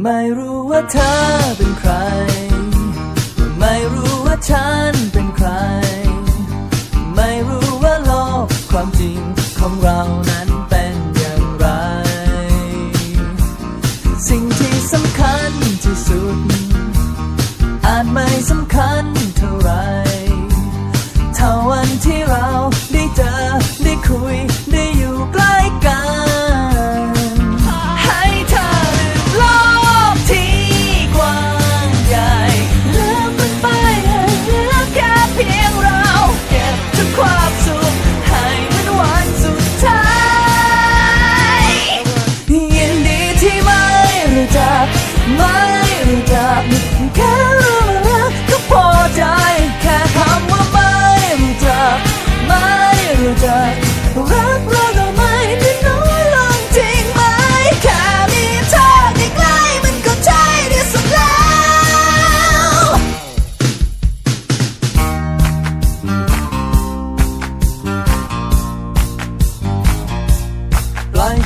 ไม่รู้ว่าเธอเป็นใคร ไม่รู้ว่าฉันเป็นใคร ไม่รู้ว่าโลกความจริงของเรา